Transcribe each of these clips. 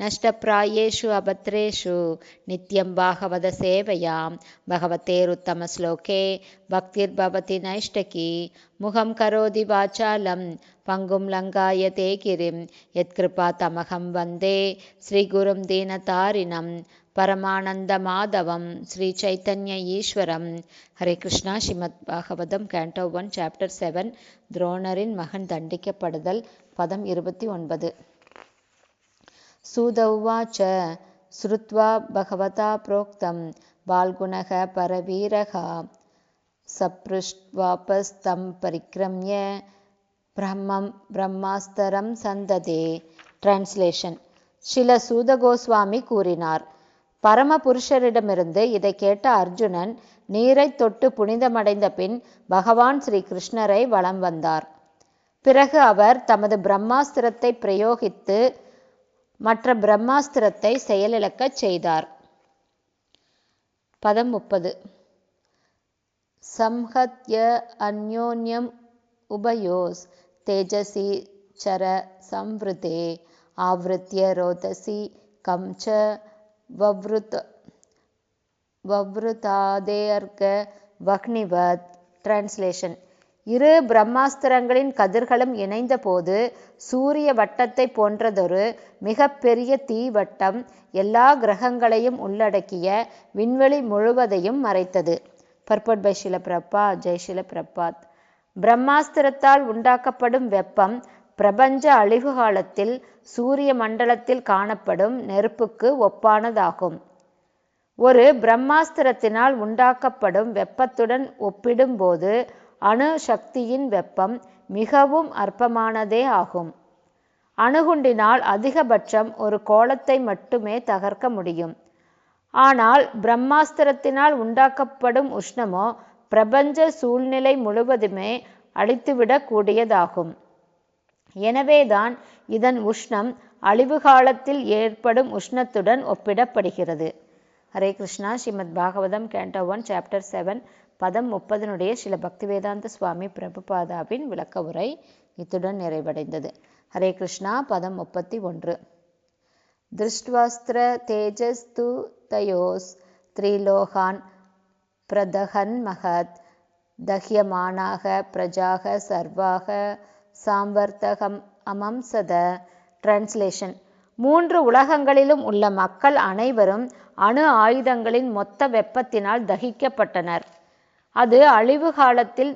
நஷ்டப்பிராயேஷு அபத்ரேஷு. நித்யம் பாகவத சேவையாம். பகவதேருத்தமஸ்லோகே பக்திர்பவதி நைஷ்டகி. முகம் கரோதி வாச்சாலம். பங்கும் லங்காய தே கிரிம் யத்கிருபா தமகம் வந்தே. ஸ்ரீகுரும் தீனதாரிணம் பரமானந்த மாதவம். ஸ்ரீ சைத்தன்ய ஈஸ்வரம். Hare Krishna. Srimad Bhagavatam canto one chapter seven. துரோணரின் மகன் தண்டிக்கப்படுதல் பதம் இருபத்தி ஒன்பது. சூத உவாச்ச. ஸ்ருத்வா பகவதா புரோக்தம். பால்குணக பரவீரகா. சப்ருஷ்வாபஸ்தம் பரிக்ரம்ய. பிரம்மம் பிரம்மாஸ்தரம் சந்ததே. டிரான்ஸ்லேஷன் சில சூத கோஸ்வாமி கூறினார். பரமபுருஷரிடமிருந்து இதை கேட்ட அர்ஜுனன் நீரை தொட்டு புனிதமடைந்த பின் பகவான் ஸ்ரீ கிருஷ்ணரை வலம் வந்தார். பிறகு அவர் தமது பிரம்மாஸ்திரத்தை பிரயோகித்து மற்ற பிரம்மாஸ்திரத்தை செயலிழக்கச் செய்தார். பதம் முப்பது. சம்ஹத்ய அந்யோன்யம் உபயோஸ் தேஜசி சர சம்வருத்தே ஆவருத்திய ரோதசி கம்ச வவ்ருத் வவ்ருதாதேர்க வக்னிவத் டிரான்ஸ்லேஷன் இரு பிரம்மாஸ்திரங்களின் கதிர்களும் இணைந்தபோது சூரிய வட்டத்தை போன்றதொரு மிகப்பெரிய தீவட்டம் எல்லா கிரகங்களையும் உள்ளடக்கிய விண்வெளி முழுவதையும் மறைத்தது. பர்பட் பை ஷில பிரபா ஜெய் பிரபாத் பிரம்மாஸ்திரத்தால் உண்டாக்கப்படும் வெப்பம் பிரபஞ்ச அழிவு காலத்தில் சூரிய மண்டலத்தில் காணப்படும் நெருப்புக்கு ஒப்பானதாகும். ஒரு பிரம்மாஸ்திரத்தினால் உண்டாக்கப்படும் வெப்பத்துடன் ஒப்பிடும்போது அணு சக்தியின் வெப்பம் மிகவும் அற்பமானதே ஆகும். அணுகுண்டினால் அதிகபட்சம் ஒரு கோளத்தை மட்டுமே தகர்க்க முடியும். ஆனால் பிரம்மாஸ்திரத்தினால் உண்டாக்கப்படும் உஷ்ணமோ பிரபஞ்ச சூழ்நிலை முழுவதுமே அழித்துவிடக்கூடியதாகும் எனவேதான் இதன் உஷ்ணம் அழிவு காலத்தில் ஏற்படும் உஷ்ணத்துடன் ஒப்பிடப்படுகிறது. Hare Krishna Srimad Bhagavatam canto one chapter seven பதம் முப்பதனுடைய சில பக்திவேதாந்த சுவாமி பிரபுபாதாவின் விளக்க உரை இத்துடன் நிறைவடைந்தது. ஹரே கிருஷ்ணா பதம் முப்பத்தி ஒன்று. திருஷ்டுவஸ்திர தேஜஸ்து தயோஸ் த்ரீலோகான் பிரதகன் மகத் தஹ்யமானாக பிரஜாக சர்வாக சாம்பர்த்தகம் அமம்சத டிரான்ஸ்லேஷன். மூன்று உலகங்களிலும் உள்ள மக்கள் அனைவரும் அணு ஆயுதங்களின் மொத்த வெப்பத்தினால் தகிக்கப்பட்டனர். அது அழிவு காலத்தில்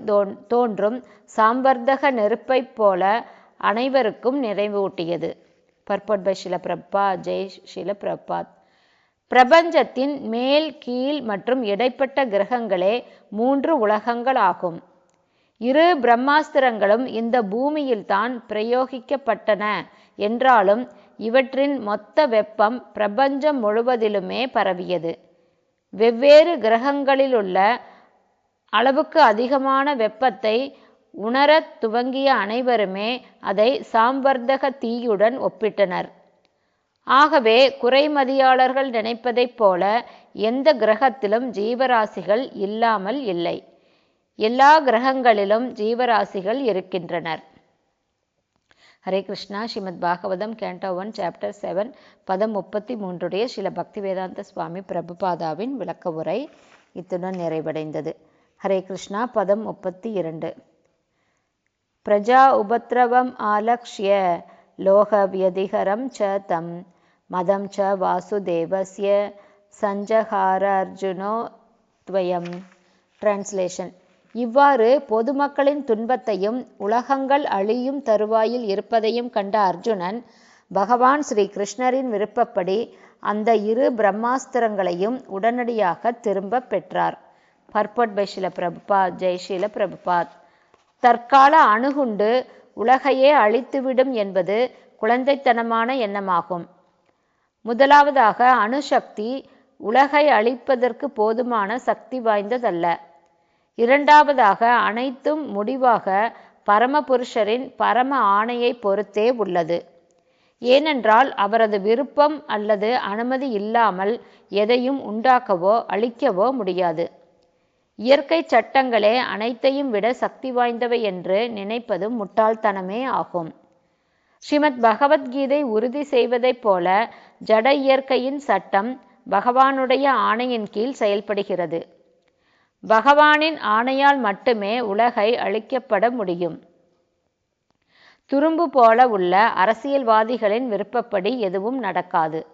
தோன்றும் சாம்பர்தக நெருப்பைப் போல அனைவருக்கும் நிறைவூட்டியது. பர்பட் பை ஷில பிரபா ஜெய் ஷில பிரபாத் பிரபஞ்சத்தின் மேல் கீழ் மற்றும் இடைப்பட்ட கிரகங்களே மூன்று உலகங்கள் ஆகும் இரு பிரம்மாஸ்திரங்களும் இந்த பூமியில்தான் பிரயோகிக்கப்பட்டன என்றாலும் இவற்றின் மொத்த வெப்பம் பிரபஞ்சம் முழுவதிலுமே பரவியது. வெவ்வேறு கிரகங்களிலுள்ள அளவுக்கு அதிகமான வெப்பத்தை உணரத் துவங்கிய அனைவருமே அதை சாம்வர்த்தக தீயுடன் ஒப்பிட்டனர். ஆகவே குறைமதியாளர்கள் நினைப்பதைப் போல எந்த கிரகத்திலும் ஜீவராசிகள் இல்லாமல் இல்லை. எல்லா கிரகங்களிலும் ஜீவராசிகள் இருக்கின்றனர். Hare Krishna. Srimad Bhagavatam canto one chapter seven பதம் முப்பத்தி மூன்றுடைய சில பக்திவேதாந்த சுவாமி பிரபுபாதாவின் விளக்க உரை இத்துடன் நிறைவடைந்தது. ஹரே கிருஷ்ணா பதம் முப்பத்தி இரண்டு. பிரஜா உபத்ரவம் ஆலக்ஷ்ய லோக வியதிகரம் ச தம் மதம் ச வாசுதேவஸ்ய சஞ்சகார அர்ஜுனோ துவயம். டிரான்ஸ்லேஷன் இவ்வாறு பொதுமக்களின் துன்பத்தையும் உலகங்கள் அழியும் தருவாயில் இருப்பதையும் கண்ட அர்ஜுனன் பகவான் ஸ்ரீ கிருஷ்ணரின் விருப்பப்படி அந்த இரு பிரம்மாஸ்திரங்களையும் உடனடியாக திரும்ப பெற்றார். பர்பட் பை ஷில பிரபுபாத் ஜெய்ஷில பிரபுபாத். தற்கால அணுகுண்டு உலகையே அழித்துவிடும் என்பது குழந்தைத்தனமான எண்ணமாகும். முதலாவதாக அணுசக்தி உலகை அழிப்பதற்கு போதுமான சக்தி வாய்ந்ததல்ல. இரண்டாவதாக அனைத்தும் முடிவாக பரமபுருஷரின் பரம ஆணையை பொறுத்தே உள்ளது. ஏனென்றால் அவரது விருப்பம் அல்லது அனுமதி இல்லாமல் எதையும் உண்டாக்கவோ அழிக்கவோ முடியாது. இயற்கை சட்டங்களே அனைத்தையும் விட சக்தி வாய்ந்தவை என்று நினைப்பது முட்டாள்தனமே ஆகும். ஸ்ரீமத் பகவத்கீதை உறுதி செய்வதைப் போல ஜட இயற்கையின் சட்டம் பகவானுடைய ஆணையின் கீழ் செயல்படுகிறது. பகவானின் ஆணையால் மட்டுமே உலகை அழிக்கப்பட முடியும். துரும்பு போல உள்ள அரசியல்வாதிகளின் விருப்பப்படி எதுவும் நடக்காது.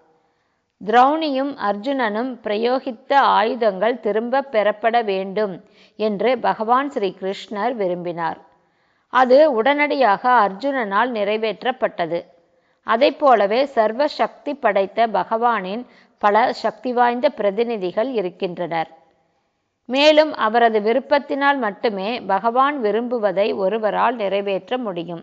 திரௌணியும் அர்ஜுனனும் பிரயோகித்த ஆயுதங்கள் திரும்ப பெறப்பட வேண்டும் என்று பகவான் ஸ்ரீ கிருஷ்ணர் விரும்பினார். அது உடனடியாக அர்ஜுனனால் நிறைவேற்றப்பட்டது. அதை போலவே சர்வ சக்தி படைத்த பகவானின் பல சக்தி வாய்ந்த பிரதிநிதிகள் இருக்கின்றனர். மேலும் அவரது விருப்பத்தினால் மட்டுமே பகவான் விரும்புவதை ஒருவரால் நிறைவேற்ற முடியும்.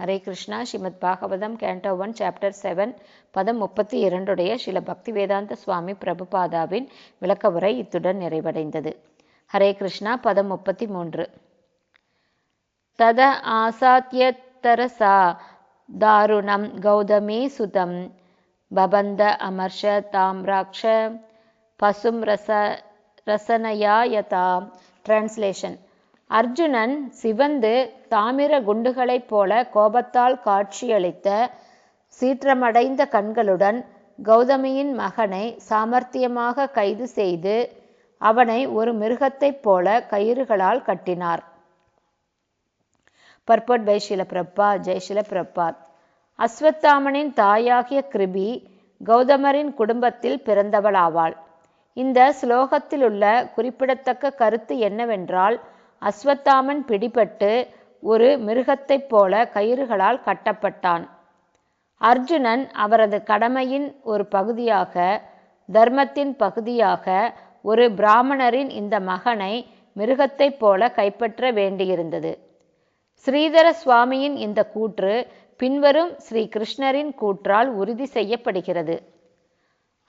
Hare Krishna. Srimad Bhagavatam canto one chapter seven பதம் முப்பத்தி இரண்டுடைய ஸ்ரீல பக்தி வேதாந்த சுவாமி பிரபுபாதாவின் விளக்கவுரை இத்துடன் நிறைவடைந்தது. ஹரே கிருஷ்ணா பதம் முப்பத்தி மூன்று தத ஆசாத்தியத்தரசா தாருணம் கௌதமீ சுதம் பபந்த அமர்ஷ தாம்ராட்ச பசும் ரச ரசனயா யதா டிரான்ஸ்லேஷன் அர்ஜுனன் சிவந்து தாமிர குண்டுகளைப் போல கோபத்தால் காட்சியளித்த சீற்றமடைந்த கண்களுடன் கௌதமியின் மகனை சாமர்த்தியமாக கைது செய்து அவனை ஒரு மிருகத்தைப் போல கயிறுகளால் கட்டினார். பர்பட் பை ஷில பிரப்பா ஜெய்ஷில பிரப்பாத் அஸ்வத்தாமனின் தாயாகிய கிருபி கௌதமரின் குடும்பத்தில் பிறந்தவளாவாள். இந்த ஸ்லோகத்திலுள்ள குறிப்பிடத்தக்க கருத்து என்னவென்றால் அஸ்வத்தாமன் பிடிபட்டு ஒரு மிருகத்தைப் போல கயிறுகளால் கட்டப்பட்டான். அர்ஜுனன் அவரது கடமையின் ஒரு பகுதியாக தர்மத்தின் பகுதியாக ஒரு பிராமணரின் இந்த மகனை மிருகத்தைப் போல கைப்பற்ற வேண்டியிருந்தது. ஸ்ரீதர சுவாமியின் இந்த கூற்று பின்வரும் ஸ்ரீ கிருஷ்ணரின் கூற்றால் உறுதி செய்யப்படுகிறது.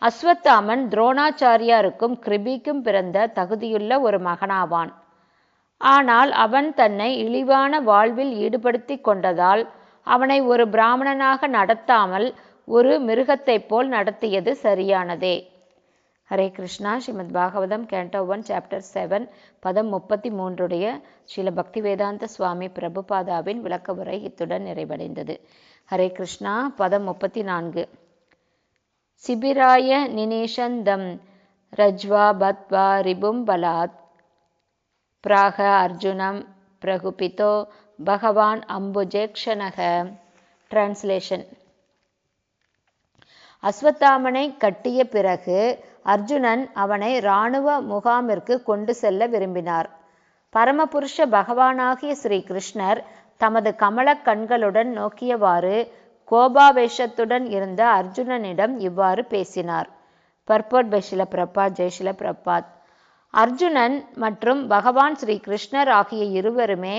அஸ்வத்தாமன் துரோணாச்சாரியாருக்கும் கிருபிக்கும் பிறந்த தகுதியுள்ள ஒரு மகனாவான். ஆனால் அவன் தன்னை இழிவான வாழ்வில் ஈடுபடுத்தி கொண்டதால் அவனை ஒரு பிராமணனாக நடத்தாமல் ஒரு மிருகத்தைப் போல் நடத்தியது சரியானதே. Hare Krishna. Srimad Bhagavatam canto one chapter seven பதம் முப்பத்தி மூன்றுடைய ஸ்ரீல பக்தி வேதாந்த சுவாமி பிரபுபாதாவின் விளக்க உரை இத்துடன் நிறைவடைந்தது. ஹரே கிருஷ்ணா. பதம் முப்பத்தி நான்கு சிபிராய நினேஷந்தம் ரஜ்வா பத்வா ரிபும் பலாத் பிராக அர்ஜுனம் பிரகுபிதோ பகவான் அம்புஜேக்ஷனக. டிரான்ஸ்லேஷன் அஸ்வத்தாமனை கட்டிய பிறகு அர்ஜுனன் அவனை இராணுவ முகாமிற்கு கொண்டு செல்ல விரும்பினார். பரமபுருஷ பகவானாகிய ஸ்ரீ கிருஷ்ணர் தமது கமலக் கண்களுடன் நோக்கியவாறு கோபாவேஷத்துடன் இருந்த அர்ஜுனனிடம் இவ்வாறு பேசினார். பர்போட் பைஷில பிரபாத் ஜெய்ஷில பிரபாத் அர்ஜுனன் மற்றும் பகவான் ஸ்ரீ கிருஷ்ணர் ஆகிய இருவருமே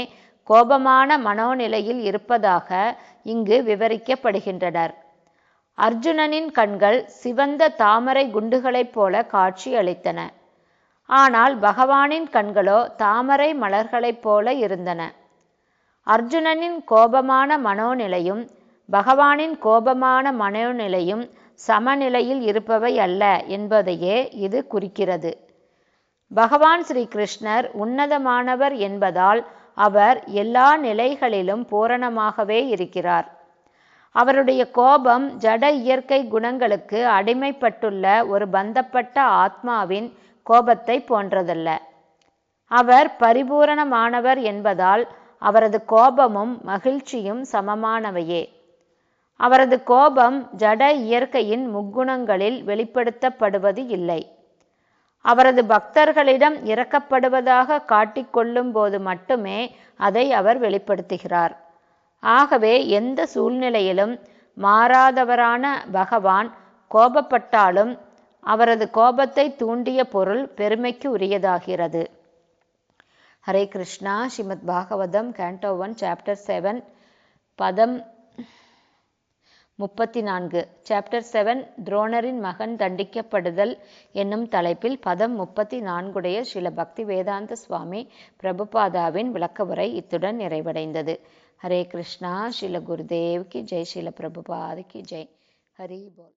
கோபமான மனோநிலையில் இருப்பதாக இங்கு விவரிக்கப்படுகின்றனர். அர்ஜுனனின் கண்கள் சிவந்த தாமரை குண்டுகளைப் போல காட்சி அளித்தன ஆனால் பகவானின் கண்களோ தாமரை மலர்களைப் போல இருந்தன. அர்ஜுனனின் கோபமான மனோநிலையும் பகவானின் கோபமான மனோநிலையும் சமநிலையில் இருப்பவை அல்ல என்பதையே இது குறிக்கிறது. பகவான் ஸ்ரீ கிருஷ்ணர் உன்னதமானவர் என்பதால் அவர் எல்லா நிலைகளிலும் பூரணமாகவே இருக்கிறார். அவருடைய கோபம் ஜட இயற்கை குணங்களுக்கு அடிமைப்பட்டுள்ள ஒரு பந்தப்பட்ட ஆத்மாவின் கோபத்தை போன்றதல்ல. அவர் பரிபூரணமானவர் என்பதால் அவரது கோபமும் மகிழ்ச்சியும் சமமானவையே. அவரது கோபம் ஜட இயற்கையின் முக்குணங்களில் வெளிப்படுத்தப்படுவது இல்லை. அவரது பக்தர்களிடம் இறக்கப்படுவதாக காட்டிக்கொள்ளும் போது மட்டுமே அதை அவர் வெளிப்படுத்துகிறார். ஆகவே எந்த சூழ்நிலையிலும் மாறாதவரான பகவான் கோபப்பட்டாலும் அவரது கோபத்தை தூண்டிய பொருள் பெருமைக்கு உரியதாகிறது. Hare Krishna. Srimad Bhagavatam canto one chapter seven பதம் முப்பத்தி நான்கு சாப்டர் செவன் துரோணரின் மகன் தண்டிக்கப்படுதல் என்னும் தலைப்பில் பதம் முப்பத்தி நான்குடைய ஸ்ரீல பக்தி வேதாந்த சுவாமி பிரபுபாதாவின் விளக்க உரை இத்துடன் நிறைவடைந்தது. ஹரே கிருஷ்ணா ஸ்ரீல குருதேவ்கி ஜெய் ஸ்ரீல பிரபுபாதிக்கு ஜெய். ஹரி போல்.